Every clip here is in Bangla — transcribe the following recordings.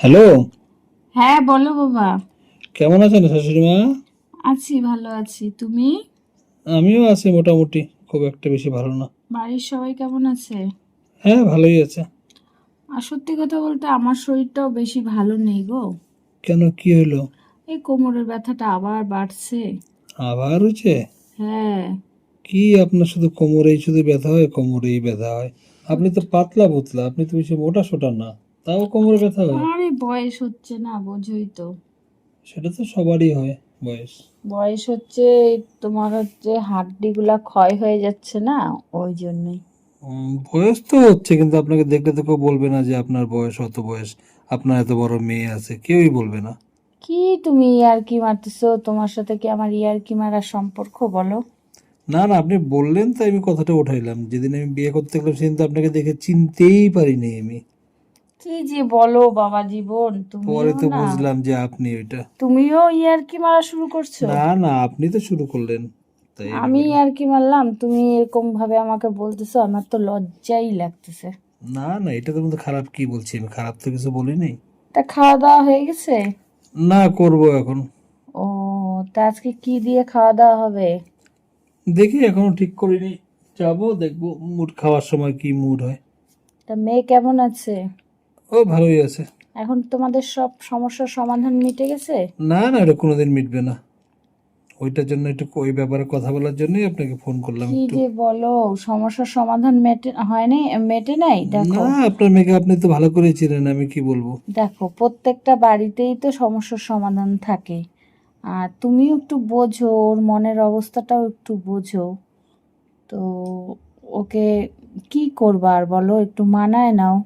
হ্যালো? হ্যাঁ বলো বাবা। কেমন আছেন শাশুড়ি মা? আছি ভালো আছি। তুমি? আমিও আছি মোটামুটি খুব একটা বেশি ভালো না। বাড়ির সবাই কেমন আছে? হ্যাঁ ভালোই আছে। আর সত্যি কথা বলতে আমার শরীরটাও বেশি ভালো নেই গো। কেন কি হলো? এই কোমরের ব্যথাটা আবার বাড়ছে। আবার হচ্ছে হ্যাঁ। কি আপনার শুধু কোমরেই শুধু ব্যথা হয় কোমরেই ব্যথা হয়? আপনি তো পাতলা পুতলা আপনি তো বেশি মোটা সোটা না। তাও কোমরে ব্যথা হয়? আরে বয়স হচ্ছে না বোঝোই তো। সেটা তো সবারই হয় বয়স। বয়স হচ্ছে তোমার হচ্ছে হাড্ডিগুলা ক্ষয় হয়ে যাচ্ছে না ওই জন্যই। বয়স তো হচ্ছে কিন্তু আপনাকে দেখলে তো কেউ বলবে না যে আপনার বয়স অত বয়স আপনার এত বড় মেয়ে আছে কেউই বলবে না। কি তুমি ইয়ার কি মারতেছো? তোমার সাথে কি আমার ইয়ার কি মারার সম্পর্ক বলো। না না আপনি বললেন তাই আমি কথাটা উঠাইলাম। যেদিন আমি বিয়ে করতে গেলাম সেদিন তো আপনাকে দেখে চিনতেই পারিনি আমি। কি যে বলো বাবা জীবন পরে তো বুঝলাম যে আপনি ওইটা। তুমিও ইয়ার কি মারা শুরু করছ? না না আপনি তো শুরু করলেন। আমি আমি আর কি মারলাম? তুমি এরকম ভাবে আমাকে বলতেছো আমার তো লজ্জাই লাগতেছে। না না এটা তো খারাপ কি বলছি আমি? খারাপ তো কিছু বলি নাই তা খাওয়া দাওয়া হয়ে গেছে? না করব এখন। ও তা আজকে কি দিয়ে খাওয়া দাওয়া হবে? দেখি এখনও ঠিক করিনি। যাব দেখব মুড খাওয়ার সময় কি মুড হয়। তা মেয়ে কেমন আছে? ও ভালোই আছে। এখন তোমাদের সব সমস্যার সমাধান মিটে গেছে? না না এটা কোনোদিন মিটবে না। ওইটার জন্য একটু ওই ব্যাপারে কথা বলার জন্যই আপনাকে ফোন করলাম কি যে বলো সমস্যার সমাধান মেটে হয়নি মেটে নাই? দেখো। না আপনার মেয়েকে আপনি তো ভালো করে চিনেন আমি কি বলব? দেখো প্রত্যেকটা বাড়িতেই তো সমস্যার সমাধান থাকে। আর তুমিও একটু বোঝো ওর মনের অবস্থাটাও একটু বোঝো। তো ওকে কি করবা আর বলো একটু মানায় নাও।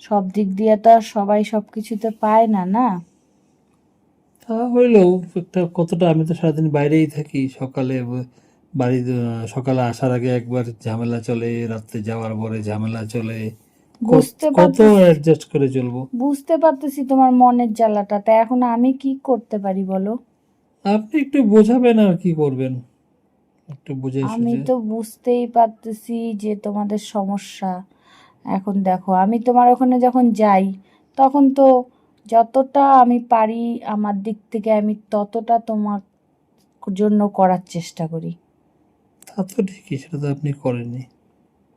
সব দিক দিয়ে তো আর সবাই সব কিছুতে পায় না না? তা হইলেও একটা কতটা আমি তো সারাদিন বাইরেই থাকি। সকালে বাড়ি সকালে আসার আগে একবার ঝামেলা চলে রাত্রে যাওয়ার পরে ঝামেলা চলে। বুঝতে কত অ্যাডজাস্ট করে চলবো। বুঝতে পারতেছি তোমার মনের জ্বালাটা তা এখন আমি কি করতে পারি বলো? আপনি একটু বোঝাবেন আর কি করবেন। একটু বুঝে আমি তো বুঝতেই পারতেছি যে তোমাদের সমস্যা। এখন দেখো আমি তোমার ওখানে যখন যাই তখন তো যতটা আমি পারি আমার দিক থেকে আমি ততটা তোমার জন্য করার চেষ্টা করি। তা তো ঠিকই সেটা তো আপনি করেননি।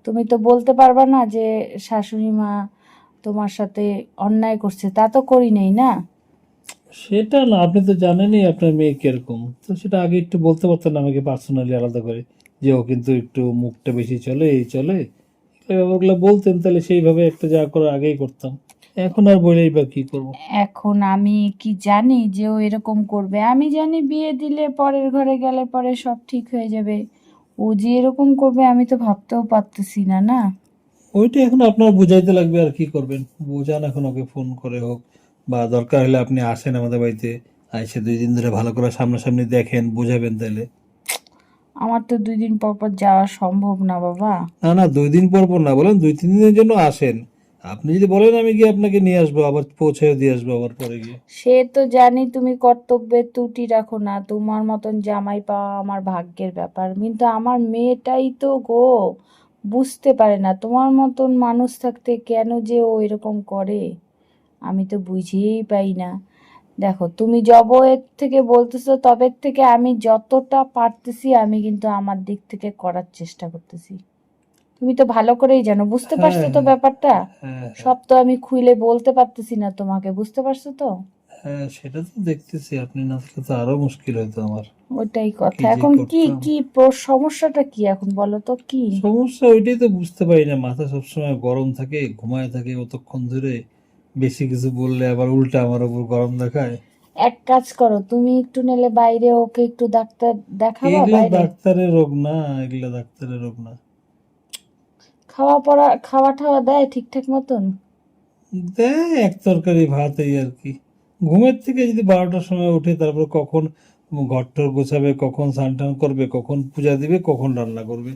তুমি তো বলতে পারবা না যে শাশুড়ি মা তোমার সাথে অন্যায় করছে তা তো করি নেই না? সেটা না আপনি তো জানেনই আপনার মেয়ে কীরকম। তো সেটা আগে একটু বলতে পারতেন আমাকে পার্সোনালি আলাদা করে যে ও কিন্তু একটু মুখটা বেশি চলে এই চলে। এই ব্যাপারগুলো বলতেন তাহলে সেইভাবে একটা যা করে আগেই করতাম। এখন আর বলেই বা কি করব? এখন আমি কি জানি যে ও এরকম করবে। আমি জানি বিয়ে দিলে পরের ঘরে গেলে পরে সব ঠিক হয়ে যাবে। ও যে এরকম করবে আমি তো ভাবতেও পারতেছি না না? ওইটা এখন আপনার বুঝাইতে লাগবে আর কি করবেন। বোঝান এখন ওকে ফোন করে হোক। বা দরকার হলে আপনি আসেন আমাদের বাড়িতে। আইসে দুই দিন ধরে ভালো করে সামনাসামনি দেখেন বুঝাবেন তাহলে। আমার তো দুই দিন পর পর যাওয়া সম্ভব না বাবা। না না দুই দিন পর পর না বলেন দুই তিন দিনের জন্য আসেন। আপনি যদি বলেন আমি গিয়ে আপনাকে নিয়ে আসব আবার পৌঁছে দিয়ে আসব আবার পরে গিয়ে। সে তো জানি তুমি কর্তব্যের ত্রুটি রাখো না তোমার মতন জামাই পাওয়া আমার ভাগ্যের ব্যাপার। কিন্তু আমার মেয়েটাই তো গো বুঝতে পারে না তোমার মতন মানুষ থাকতে কেন যে ও এরকম করে? আমি তো বুঝেই পাই না। দেখো তুমি জব এর থেকে বলতেছো তবে থেকে আমি যতটা পারতেছি আমি কিন্তু আমার দিক থেকে করার চেষ্টা করতেছি। তুমি তো ভালো করেই জানো বুঝতে পারছ তো হ্যাঁ। ব্যাপারটা? হ্যাঁ সব তো আমি খুলে বলতে পারতেছি না তোমাকে বুঝতে পারছ তো? হ্যাঁ সেটা তো দেখতেছি আপনি না থাকলে তো আরও মুশকিল হতো আমার। ওইটাই কথা। এখন কি কি সমস্যাটা কি এখন বলো তো কি? সমস্যা ওইটাই তো বুঝতে পারি না মাথা সবসময় গরম থাকে ঘুমায় থাকে অতক্ষণ ধরে বেশি কিছু বললে আবার উল্টা আমার উপর গরম দেখায়। এক কাজ করো তুমি একটু নেলে বাইরে ওকে একটু ডাক্তার দেখাবা এগুলো ডাক্তারের রোগ না এগুলো ডাক্তারের রোগ না। খাওয়া পড়া খাওয়া টাওয়া দেয় ঠিকঠাক মতন? দেয় এক তরকারি ভাত এই আর কি। ঘুমের থেকে যদি বারোটার সময় উঠে তারপর কখন ঘর টর গোছাবে কখন স্নান টান করবে কখন পূজা দিবে কখন রান্না করবে।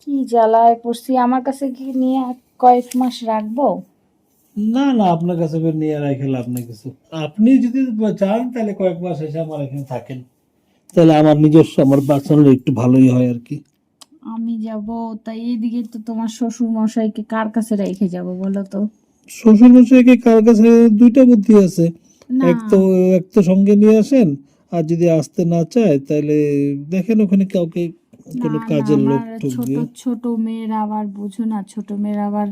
কি জ্বালায় পড়ছি আমার কাছে কি নিয়ে কয়েক মাস রাখব? না না আপনার কাছে নিয়ে রাখে লাভ নেই কিছু। আপনি যদি চান তাহলে কয়েক মাস এসে আমার এখানে থাকেন। তাহলে আমার নিজস্ব আমার পার্সোনাল একটু ভালোই হয় আর কি। আমি যাব তাই এইদিকে তো তোমার শ্বশুর মশাইকে কার কাছে রেখে যাব বলো তো? শ্বশুর মশাইকে কার কাছে? দুইটা বুদ্ধি আছে। এক তো এক তো সঙ্গে নিয়ে আসেন আর যদি আসতে না চায় তাহলে দেখেন ওখানে কাউকে কোনো কাজের লোক ছোট ছোট মেয়ের আবার বুঝো না ছোট মেয়ের আবার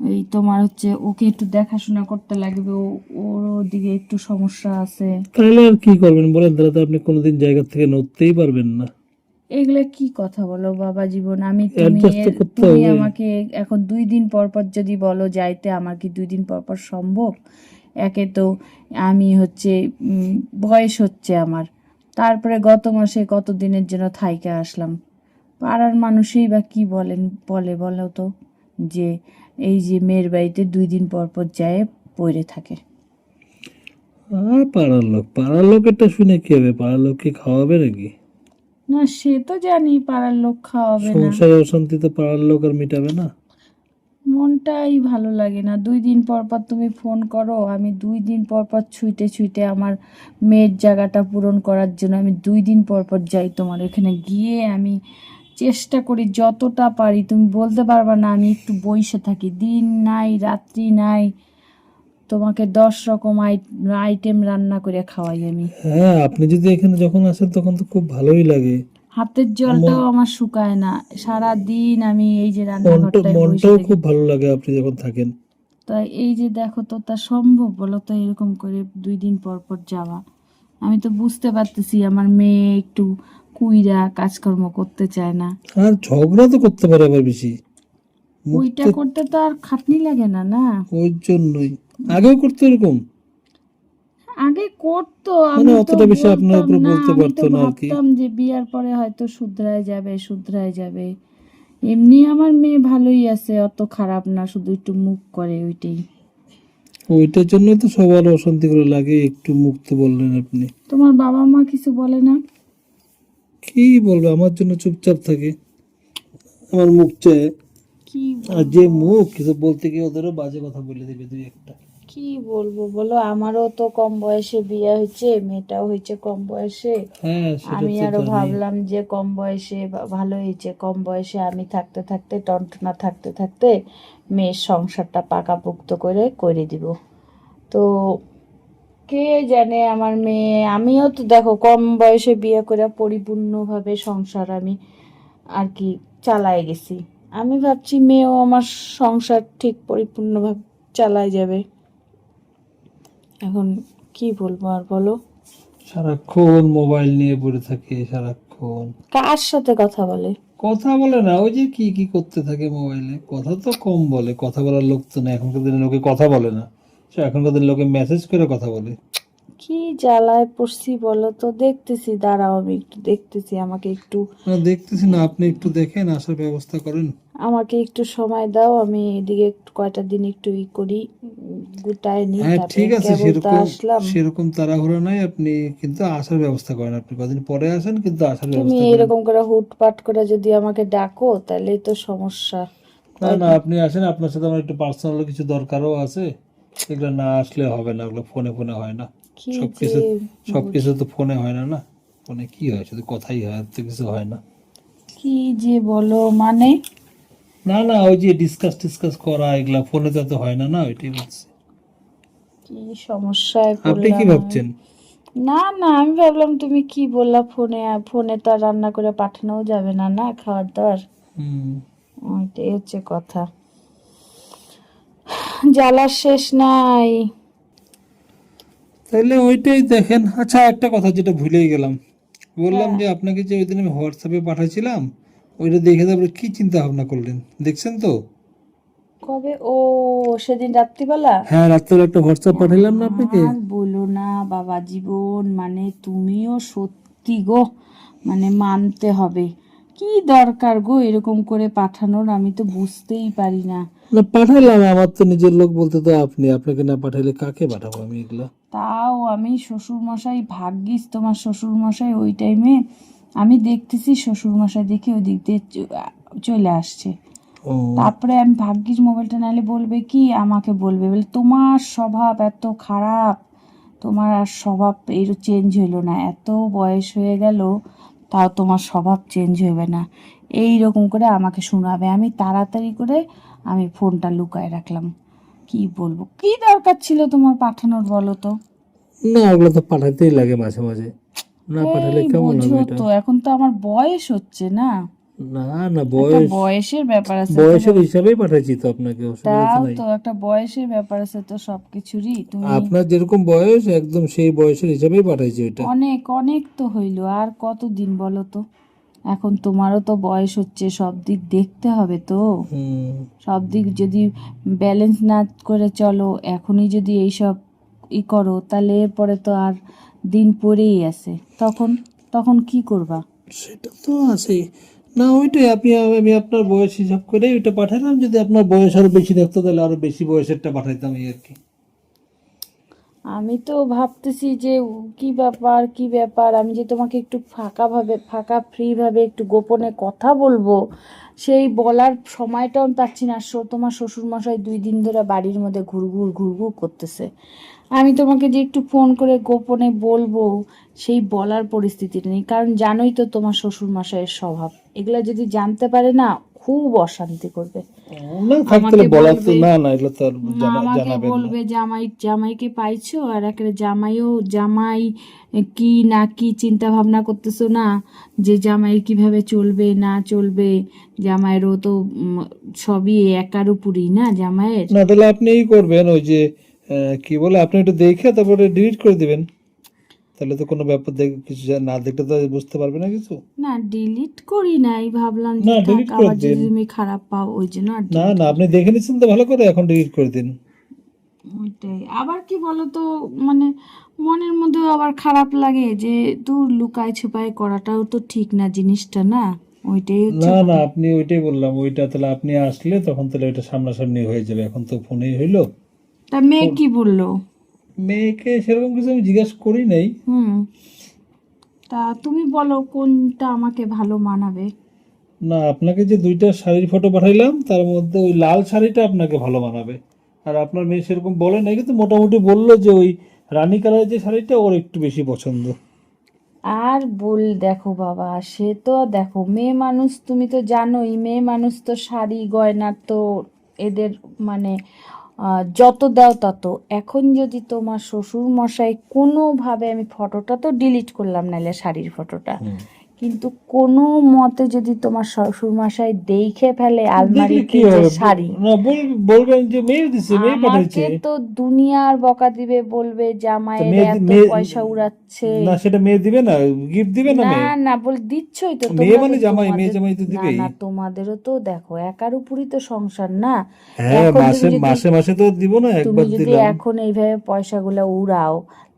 এই তোমার হচ্ছে ওকে একটু দেখাশোনা করতে লাগবে ও ওর ওদিকে একটু সমস্যা আছে। তাহলে আর কি করবেন বলেন? তাহলে তো আপনি কোনোদিন জায়গা থেকে নড়তেই পারবেন না। এগুলা কি কথা বলো বাবা জীবন? আমি তুমি। আমাকে এখন দুই দিন পর পর যদি বলো যাইতে আমার কি দুই দিন পর পর সম্ভব? একে তো আমি হচ্ছে বয়স হচ্ছে আমার। তারপরে গত মাসে কত দিনের জন্য থাইকে আসলাম? পাড়ার মানুষই বা কি বলেন বলে বলো তো যে এই যে মেয়ের বাড়িতে দুই দিন পর পর যায় পড়ে থাকে। আর পাড়ার লোক পাড়ার লোকেরটা শুনে কি হবে? পাড়ার লোককে খাওয়াবে নাকি? না সে তো জানি পাড়ার লোক খাওয়াবে না। সংসারে অশান্তি তো পাড়ার লোক আর মিটাবে না। মনটাই ভালো লাগে না। দুই দিন পর পর তুমি ফোন করো আমি দুই দিন পর পর ছুঁইতে ছুঁইতে আমার মেয়ের জায়গাটা পূরণ করার জন্য আমি দুই দিন পর পর যাই তোমার এখানে গিয়ে আমি চেষ্টা করি যতটা পারি। তুমি বলতে পারবা না আমি একটু বইসে থাকি। দিন নাই রাত্রি নাই তোমাকে দশ রকম আইটেম রান্না করে খাওয়াই আমি। হ্যাঁ আপনি যদি এখানে যখন আসেন তখন তো খুব ভালোই লাগে। হাতের জলটাও আমার শুকায় না। সারা দিন আমি এই যে রান্নাঘরটায় মনটাও খুব ভালো লাগে আপনি যখন থাকেন। তাই এই যে দেখো তো তা সম্ভব বলো তো এরকম করে দুই দিন পর পর যাওয়া। আমি তো বুঝতে পারতেছি আমার মেয়ে একটু কুইরা কাজকর্ম করতে চায় না। আর ঝগড়া তো করতে পারে আবার বেশি। ওইটা করতে তো আর খাটনি লাগে না না? ওই জন্যই। আগেও করতো এরকম? আগে করতো মানে আমি অতটা বেশি আপনার উপরে বলতে পারতো না আর কি। ভাবতাম যে বিয়ার পরে হয়তো শুধরায় যাবে শুধরায় যাবে। এমনি আমার মেয়ে ভালোই আছে অত খারাপ না শুধু একটু মুখ করে ওইটাই। ওইটার জন্যই তো সবার অশান্তি করে লাগে একটু মুক্ত বললেন আপনি। তোমার বাবা মা কিছু বলে না? কি বলবে? আমার জন্য চুপচাপ থাকে। আমার মুখ চায়। কি আর যে মুখ কিছু বলতে গিয়ে ওদেরও বাজে কথা বলে দেবে দুই একটা। কি বলব বলো? আমারও তো কম বয়সে বিয়ে হয়েছে মেয়েটাও হয়েছে কম বয়সে। হ্যাঁ আমি আরও ভাবলাম যে কম বয়সে ভালো হয়েছে কম বয়সে আমি থাকতে থাকতে টনটনা থাকতে থাকতে মেয়ের সংসারটা পাকাপুক্ত করে করে দিব। তো কে জানে আমার মেয়ে? আমিও তো দেখো কম বয়সে বিয়ে করে পরিপূর্ণভাবে সংসার আমি আর কি চালায় গেছি। আমি ভাবছি মেয়েও আমার সংসার ঠিক পরিপূর্ণভাবে চালায় যাবে। এখন কি বলব আর বলো? সারাক্ষণ মোবাইল নিয়ে পড়ে থাকে সারাক্ষণ। কার সাথে কথা বলে? কথা বলে না ওই যে কি কি করতে থাকে মোবাইলে? কথা তো কম বলে কথা বলার লোক তো না এখনকার দিনে লোকে কথা বলে না। এখনকার লোকে মেসেজ করে কথা বলে। কি জ্বালায় পড়ছি বলো তো? দেখতেছি দাঁড়াও আমি একটু দেখতেছি আমাকে একটু না দেখতেছি না আপনি একটু দেখেন আসার ব্যবস্থা করেন। আমাকে একটু সময় দাও আমি এদিকে একটু কয়টা দিন একটু ই করি গুটায় নিই হ্যাঁ ঠিক আছে সেরকম সেরকম তাড়াহুড়ো নাই আপনি কিন্তু আসার ব্যবস্থা করেন আপনি কদিন পরে আসেন কিন্তু আসার তুমি ব্যবস্থা করেন। এরকম করে হুটপাট করে যদি আমাকে ডাকো তাহলেই তো সমস্যা। না না আপনি আসেন আপনার সাথে আমার একটু পার্সোনাল কিছু দরকারও আছে। এগুলো না আসলে হবে না ওগুলো ফোনে ফোনে হয় না। সবকিছু সবকিছু তো ফোনে হয় না না। ফোনে কি হয়? শুধু কথাই হয় তো কিছু হয় না। কি যে বলো মানে? না না ওই যে ডিসকাস টিসকাস করা এগুলা ফোনে তো এত হয় না না ওইটাই বলছি। কি সমস্যায় আপনি কি ভাবছেন? না না আমি ভাবলাম তুমি কি বললা ফোনে ফোনে তো আর রান্না করে পাঠানোও যাবে না না খাওয়ার দাওয়ার হুম। ওইটাই হচ্ছে কথা। জ্বালার শেষ নাই। তাহলে ওইটাই দেখেন। আচ্ছা একটা কথা যেটা ভুলেই গেলাম। বললাম যে আপনাকে যে ওই দিন আমি হোয়াটসঅ্যাপে পাঠাইছিলাম ওইটা দেখে তারপরে কি চিন্তা ভাবনা করলেন? দেখছেন তো? কবে? ও সেদিন রাত্রিবেলা? হ্যাঁ রাত্রে একটা হোয়াটসঅ্যাপ পাঠাইলাম না আপনাকে। বলো না বাবা জীবন মানে তুমিও সত্যি গো মানে মানতে হবে। কি দরকার গো এরকম করে পাঠানোর? আমি তো বুঝতেই পারি না। না পাঠাইলাম আমার তো নিজের লোক বলতে তো আপনি আপনাকে না পাঠাইলে কাকে পাঠাবো আমি এগুলা? তাও আমি শ্বশুর মশাই ভাগ্যিস তোমার শ্বশুর মশাই ওই টাইমে আমি দেখতেছি শ্বশুর মশাই দেখে ওই দিক দিয়ে চলে আসছে। তারপরে আমি ভাগ্যিস মোবাইলটা নালে বলবে কি আমাকে বলবে বলে তোমার স্বভাব এত খারাপ তোমার আর স্বভাব এর চেঞ্জ হইল না এত বয়স হয়ে গেল তাও তোমার স্বভাব চেঞ্জ হবে না। এই রকম করে আমাকে শোনাবে আমি তাড়াতাড়ি করে আমি ফোনটা লুকায় রাখলাম। কি বলব? কি দরকার ছিল তোমার পাঠানোর বলো তো? না ওগুলো তো পাঠাতেই লাগে মাঝে মাঝে। না পাঠালে কেমন হবে এটা? তো এখন তো আমার বয়স হচ্ছে না। না না বয়স বয়সের ব্যাপার আছে বয়সের হিসাবেই পাঠাচ্ছি তো আপনাকে তো তাও তো একটা বয়সের ব্যাপার আছে তো সবকিছুরই তুমি আপনার যেরকম বয়স একদম সেই বয়সের হিসাবেই পাঠাইছি অনেক অনেক তো হইল আর কতদিন বলো তো? এখন তোমারও তো বয়স হচ্ছে সব দিক দেখতে হবে তো। সব দিক যদি ব্যালেন্স না করে চলো এখনই যদি এইসব ই করো তাহলে এরপরে তো আর দিন পরেই আছে। তখন তখন কি করবা? সেটা তো আছেই না ওইটাই আপনি আমি আপনার বয়স হিসাব করে ওইটা পাঠালাম যদি আপনার বয়স আরও বেশি থাকতো তাহলে আরও বেশি বয়সেরটা পাঠাইতাম এই আর কি। আমি তো ভাবতেছি যে কি ব্যাপার কি ব্যাপার? আমি যে তোমাকে একটু ফাঁকাভাবে, ফাঁকা ফ্রিভাবে একটু গোপনে কথা বলব, সেই বলার সময়টাও আমি পাচ্ছি না। তোমার শ্বশুরমশাই দুই দিন ধরে বাড়ির মধ্যে ঘুরঘুর ঘুরঘুর করতেছে। আমি তোমাকে যে একটু ফোন করে গোপনে বলব, সেই বলার পরিস্থিতিটা নেই। কারণ জানোই তো তোমার শ্বশুরমশাইয়ের স্বভাব। এগুলা যদি জানতে পারে না খুব অশান্তি করবে। আমাকে বলবে- জামাই জামাইকে পাইছো? আর একেবারে জামাইও জামাই কি না কি চিন্তা ভাবনা করতেছো না যে জামাই কীভাবে চলবে না চলবে? জামাইয়েরও তো সবই একার উপরই না জামাইয়ের? না তাহলে আপনি এই করবেন ওই যে কি বলে আপনি একটু দেখে তারপরে ডিলিট করে দিবেন। তাহলে তো কোনো ব্যাপার দেখ- কিছু না দেখলে তো বুঝতে পারবে না কিছু। না ডিলিট করি নাই ভাবলাম যে না, delete করে আবার যদি দিন। তুমি খারাপ পাও ওই জন্য আর না না আপনি দেখে নিচ্ছেন তো ভালো করে এখন ডিলিট করে দিন। ওইটাই। আবার কি বলতো মানে মনের মধ্যেও আবার খারাপ লাগে যে দূর লুকায় ছুপায় করাটাও তো ঠিক না জিনিসটা না? ওইটাই হচ্ছে না না আপনি ওইটাই বললাম ওইটা তাহলে আপনি আসলে তখন তাহলে ওইটা সামনাসামনি হয়ে যাবে। এখন তো ফোনেই হইল। তা মেয়ে কি বলল? মেয়েকে সেরকম কিছু আমি জিজ্ঞাসা করি নাই। হুম। তা তুমি বলো কোনটা আমাকে ভালো মানাবে? না আপনাকে যে দুইটা শাড়ির ফটো পাঠাইলাম তার মধ্যে ওই লাল শাড়িটা আপনাকে ভালো মানাবে। আর আপনার মেয়ে সেরকম বলে নাই কিন্তু মোটামুটি বলল যে ওই রানী কালারের যে শাড়িটা ওর একটু বেশি পছন্দ। আর বল দেখো বাবা সে তো দেখো মেয়ে মানুষ তুমি তো জানোই মেয়ে মানুষ তো শাড়ি গয়না তো এদের মানে যত দাও তত। এখন যদি তোমার শ্বশুর মশাই কোনোভাবে আমি ফটোটা তো ডিলিট করলাম নাহলে শাড়ির ফটোটা কিন্তু কোনো মতে যদি তোমার শ্বশুর মশাই দেখে ফেলে আলমারিতে যে শাড়ি না বলবেন যে মেয়ে দিচ্ছে মেয়ে পাঠাইছে। তো দুনিয়ার বকা দিবে বলবে জামাইয়ের এত পয়সা উড়াচ্ছে। না সেটা মেয়ে দিবে না গিফট দিবে না না না বল দিচ্ছই তো মেয়ে মানে জামাই, মেয়ে জামাই তো না দিবেই। না তোমাদেরও তো দেখো একার উপরই তো সংসার না? হ্যাঁ মাসে যদি- মাসে মাসে তো দিব না তুমি যদি এখন এইভাবে পয়সাগুলো উড়াও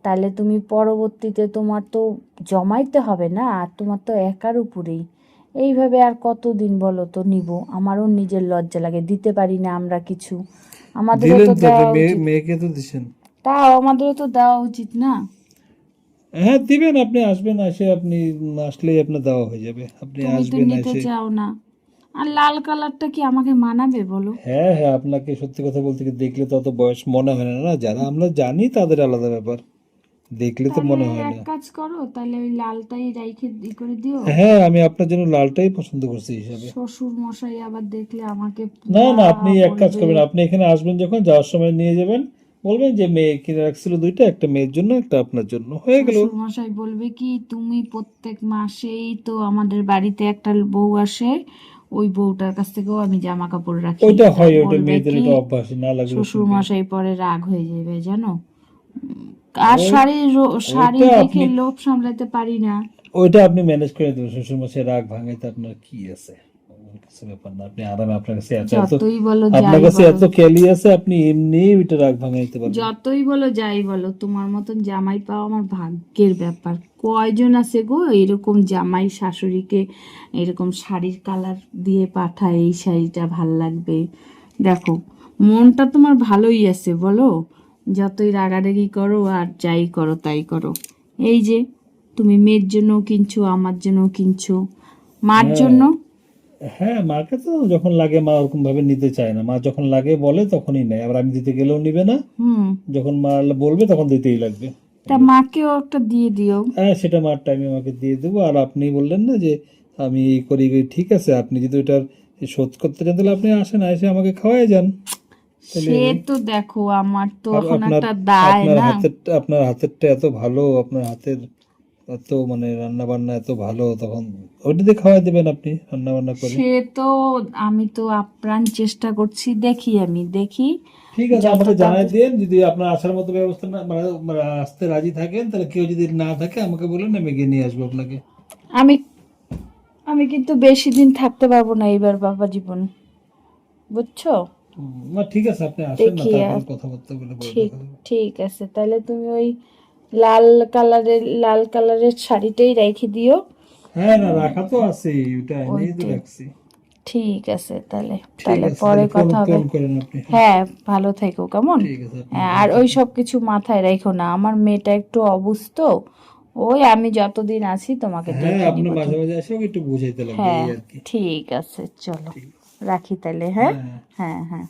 তাহলে তুমি পরবর্তীতে তোমার তো জমাইতে হবে না আর তোমার তো একার উপরেই। এইভাবে আর কতদিন বলো তো নিব? আমারও নিজের লজ্জা লাগে দিতে পারি না আমরা কিছু। আমাদেরও দিলেন তো তো মেয়েকে তো দিছেন। তাও আমাদেরও তো দেওয়া উচিত না। হ্যাঁ দিবেন আপনি আসবেন এসে আপনি আসলেই আপনার দেওয়া হয়ে যাবে। আপনি আসবেন এসে চাও না। আর লাল কালারটা কি আমাকে মানাবে বলো? হ্যাঁ হ্যাঁ আপনাকে সত্যি কথা বলতে কি দেখলে তো অত বয়স মনে হয় না না যারা আমরা জানি তাদের আলাদা ব্যাপার। দেখলে তো মনে হয় এক না কাজ করো তাহলে ওই লালটাই রাইখে করে দিও। হ্যাঁ আমি আপনার জন্য লালটাই পছন্দ করছি হিসাবে। শ্বশুর মশাই আবার দেখলে আমাকে না না আপনি এক কাজ করবেন আপনি এখানে আসবেন যখন যাওয়ার সময় নিয়ে যাবেন। বলবেন যে মেয়ে কিনে রাখছিল দুইটা একটা মেয়ের জন্য একটা আপনার জন্য। হয়ে গেল। মশাই বলবে কি তুমি প্রত্যেক মাসেই তো আমাদের বাড়িতে একটা বউ আসে ওই বউটার কাছ থেকেও আমি জামা কাপড় রাখি। ওইটা হয় ওইটা মেয়েদের এটা অভ্যাস না লাগলে শ্বশুর মশাই পরে রাগ হয়ে যাবে জানো? আর শাড়ির রো- শাড়ি দেখে লোভ সামলাতে পারি না। ওইটা আপনি ম্যানেজ করে দেবেন শ্বশুর মশাই রাগ ভাঙাইতে আপনার কি আছে? কিছু ব্যাপার না আপনি আরামে আপনার কাছে এত এত যতই বলো আপনার যাই কাছে বলো। এত ক্যালি আছে আপনি এমনি ওইটা রাগ ভাঙাইতে পারবেন। যতই বলো যাই বলো তোমার মতন জামাই পাওয়া আমার ভাগ্যের ব্যাপার। কয়জন আছে গো এরকম জামাই শাশুড়িকে এরকম শাড়ির কালার দিয়ে পাঠায় এই শাড়িটা ভালো লাগবে? দেখো মনটা তোমার ভালোই আছে বলো। যতই রাগারাগি করো আর যাই করো তাই করো। এই যে তুমি মেয়ের জন্য কিনছো আমার জন্য কিনছো। মার হ্যাঁ। জন্য? হ্যাঁ মাকে তো যখন লাগে মা ওরকম ভাবে নিতে চায় না। মা যখন লাগে বলে তখনই নেয়। আবার আমি দিতে গেলেও নিবে না। হুম। যখন মা বলবে তখন দিতেই লাগবে। তা মাকেও একটা দিয়ে দিও। হ্যাঁ সেটা মার টাইমে আমাকে দিয়ে দেবো। আর আপনি বললেন না যে আমি এই করি করি। ঠিক আছে। আপনি যদি ওটার শোধ করতে চান তাহলে আপনি আসেন এসে আমাকে খাওয়াই যান। সে তো দেখো আমার তো এখন আপনার একটা দায় না। হাতের আপনার হাতেরটা এত ভালো আপনার হাতের এত মানে রান্না বান্না এত ভালো তখন ওইটা দিয়ে খাওয়াই দেবেন আপনি রান্না বান্না করে। সে তো আমি তো আপ্রাণ চেষ্টা করছি দেখি আমি দেখি ঠিক আছে আমাকে জানাই দিন যদি আপনার আসার মতো ব্যবস্থা না মানে মানে আসতে রাজি থাকেন তাহলে কেউ যদি না থাকে আমাকে বলেন আমি গিয়ে নিয়ে আসব আপনাকে। আমি আমি কিন্তু বেশি দিন থাকতে পারব না এইবার বাবা জীবন। বুঝছ? না ঠিক আছে আপনি আসেন না তারপর কথাবার্তা বলে ঠিক ঠিক আছে তাহলে তুমি ওই লাল কালারের লাল কালারের শাড়িটাই রেখে দিও। হ্যাঁ না রাখা তো আছে ওটা এনেই তো রাখছি। ঠিক আছে তাহলে তাহলে পরে কথা হবে। হ্যাঁ ভালো থেকো কেমন? হ্যাঁ, আর ওই সব কিছু মাথায় রেখো না আমার মেয়েটা একটু অবুঝ তো ওই আমি যতদিন আছি তোমাকে হ্যাঁ আপনি মাঝে মাঝে এসে একটু বুঝাইতে লাগবে হ্যাঁ ঠিক আছে চলো। রাখি তাহলে হ্যাঁ? হ্যাঁ। হ্যাঁ হ্যাঁ।